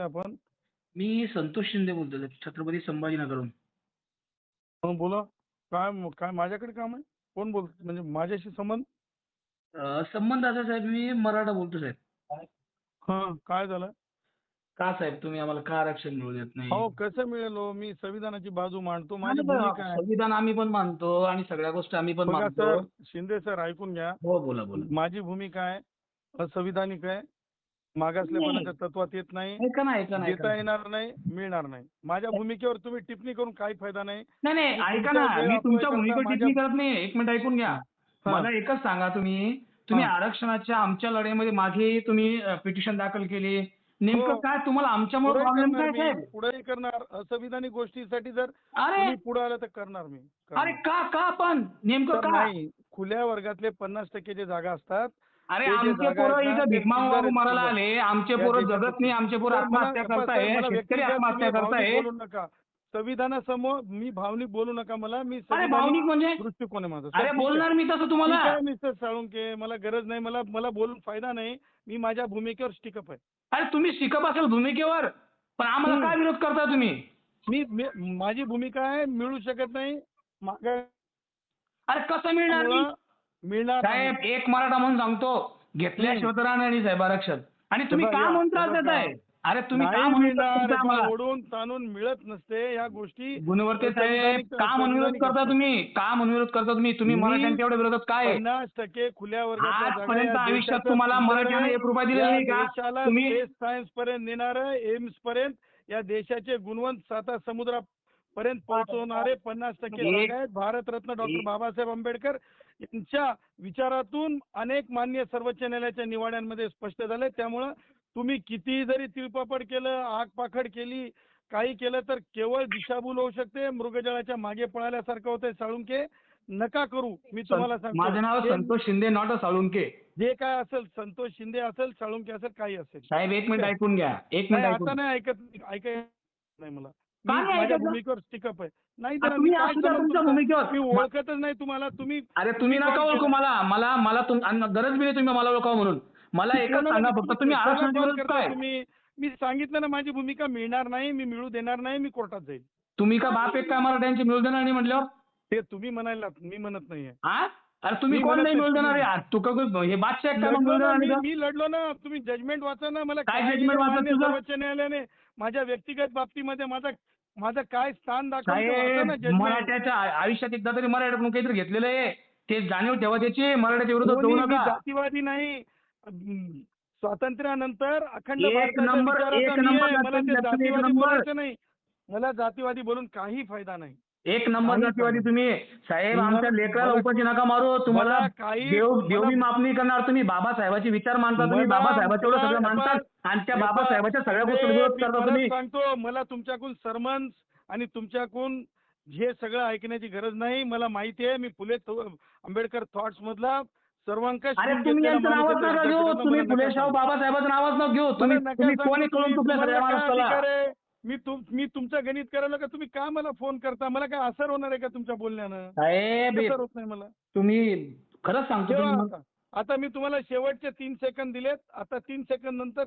आपण. मी संतोष शिंदे बोलतोय छत्रपती संभाजीनगरहून. हं, बोला. काय काय माझ्याकडे काम आहे? कोण बोलत म्हणजे माझ्याशी संबंध? अं, संबंध असा साहेब मी मराठा बोलतो साहेब. हा काय झालं? का साहेब तुम्ही आम्हाला का आरक्षण मिळू देत नाही? हो कसं मिळेल? हो? मी संविधानाची बाजू मांडतो. माझी नाही, भूमिका आहे. संविधान आम्ही पण मानतो आणि सगळ्या गोष्टी आम्ही पण बघा मानतो. सर शिंदे सर ऐकून घ्या. हो बोला बोला. माझी भूमिका आहे असंविधानिक आहे. मागासलेपणाच्या तत्वात येत नाही ऐका ना ऐका ना ऐका देता ना. येणार नाही मिळणार नाही. माझ्या भूमिकेवर तुम्ही टिप्पणी करून काही फायदा नाही. नाही ऐका ना मी तुमच्या भूमिकेवर टिप्पणी करत नाही एक मिनिट ऐकून घ्या. हा. मला एकच सांगा तुम्ही. तुम्ही हा. आरक्षणाच्या आमच्या लढाईमध्ये मागे तुम्ही पिटिशन दाखल केली. नेमकं हो. काय तुम्हाला आमच्यामुळे पुढे प्रॉब्लेम करणार काय मी. साहेब? पुढेही करणार. असंविधानिक गोष्टीसाठी जर अरे! तुम्ही पुढे आलं तर करणार मी. करणार. अरे का का पण नेमकं तर का? नाही. खुल्या वर्गातले पन्नास टक्के जे जागा असतात अरे आमचे पोरं इथं मरायला चिल्लर. आले. आमचे पोरं जगत नाही आमचे पोरं आत्महत्या करताय. शेतकरी आत्महत्या करताय बोलू नका. संविधानासमोर मी भावनिक बोलू नका मला. मी अरे भावनिक म्हणजे? दृष्टिकोन आहे माझा. अरे. बोलणार मी तसं तुम्हाला? मिस्टर साळुंके. मला गरज नाही. मला मला बोलून फायदा नाही. मी माझ्या भूमिकेवर स्टिकअप आहे. अरे तुम्ही शिकप असेल भूमिकेवर? पण आम्हाला. काय विरोध करता तुम्ही? मी मी- माझी भूमिका आहे मिळू शकत नाही. मागा अरे कसं मिळणार मिळणार नाही. साहेब एक मराठा म्हणून सांगतो घेतल्याशिवाय तर राहणार नाही साहेब आरक्षण आणि तुम्ही बघा, का म्हणून त्रास बघा. देताय अरे तुम्ही का नाही म्हणून मिळणार त्रास देताय आम्हाला? ओढून ताणून मिळत नसते या गोष्टी गुणवत्ते साहेब संविधानिक- का म्हणून विरोध करता. तुम्ही का म्हणून विरोध करता तुम्ही तुम्ही मी मराठ्यांच्या एवढ्या विरोधात काय आहे? पन्नास टक्के खुल्या वर्गाच्या जागा आजपर्यंत या आयुष्यात देशाचं तुम्हाला मराठ्याने. एक रुपया दिलेला या नाही का? देशाला तुम्ही- स्पेस सायन्स पर्यंत नेणार एम्स पर्यंत या देशाचे गुणवंत साता समुद्रापर्यंत पोहोचवणारे पन्नास टक्के भारतरत्न डॉक्टर बाबासाहेब आंबेडकर यांच्या विचारातून अनेक मान्य सर्वोच्च न्यायालयाच्या निवाड्यांमध्ये स्पष्ट झाले त्यामुळं तुम्ही किती जरी तिळपापड केलं आग पाखड केली काही केलं तर केवळ दिशाभूल होऊ शकते. मृगजळाच्या मागे पळाल्यासारखं होतंय साळुंके नका करू. मी तुम्हाला सांगतो. माझं नाव संतोष शिंदे नॉट अ साळुंके जे काय असेल संतोष शिंदे असेल साळुंके असेल काही असेल. साहेब एक मिनिट ऐकून घ्या. एक मिनिट आता नाही ऐकत ऐकाय नाही मला. माझ्या? भूमिकेवर स्टिकअप आहे. नाही मी ओळखतच नाही तुम्हाला तुम्ही अरे तुम्ही नका ओळखू. मला मला मला गरज बी नाही तुम्ही मला ओळखावं म्हणून. मला एकच सांगा फक्त तुम्ही मी सांगितलं ना माझी भूमिका मिळणार नाही मी मिळू देणार नाही मी कोर्टात जाईल. तुम्ही का बाप एक काय मराठ्यांची मिळू देणार नाही म्हटल्यावर? ते तुम्ही म्हणायला मी म्हणत नाहीये. अरे तुम्ही कोण नाही मिळू देणार? तू का हे बादशाह काय मिळू देणार मी लढलो ना. तुम्ही जजमेंट वाचा ना मला काय मान्य तुझं? सर्वोच्च न्यायालयाने माझ्या व्यक्तिगत बाबतीमध्ये माझा माझं काय स्थान दाखवलं ते वाचा ना साहेब judgment. मराठ्याच्या आ- आयुष्यात एकदा तरी मराठ्याकडून काहीतरी घेतलेलं आहे ते जाणीव ठेवा त्याची मराठ्याच्या विरोधात कोणी जाऊ मी नका जातीवादी नाही अं, स्वातंत्र्यानंतर अखंड एक भारताच्या नंबर- विचाराचा एक मी नंबर आहे. मला ते जातीवादी, एक जातीवादी नंबर. बोलायचं नाही मला जातीवादी बोलून काही फायदा नाही एक नंबर जातीवादी. तुम्ही. साहेब आमच्या लेकराला उपाशी नका मारू. तुम्हाला मला काही- देव माफ नाही करणार. तुम्ही बाबासाहेबाचे विचार मानता तुम्ही मला- बाबासाहेबाचे एवढं सगळं मला- मानतात आणि त्या बाबासाहेबाच्या सगळ्या गोष्टी विरोध करता परत तुम्ही. सांगतो मला तुमच्याकडून सरमन्स आणि तुमच्याकडून हे सगळं ऐकण्याची गरज नाही. मला माहिती आहे मी फुले थो- आंबेडकर थॉट्स मधला सर्वांकष अरे तुम्ही घेतलेला यांचं माणूस नावच आहे, नका घेऊ. तुम्ही मला नका सांगू. बाबासाहेबाचं नावच नका घेऊ. तुम्ही मला नका तुम्ही सांगू, कोणी कळून तुम्हाला सगळ्या काय अधिकार आहे? मी तुम मी तुमचं गणित करायला का तुम्ही का मला फोन करता? मला काय असर होणार आहे का तुमच्या बोलण्यानं? साहेब असर होत नाही मला. तुम्ही खरंच सांगतो तुम्ही. आता. मी तुम्हाला शेवटचे तीन सेकंद दिलेत. आता तीन सेकंद नंतर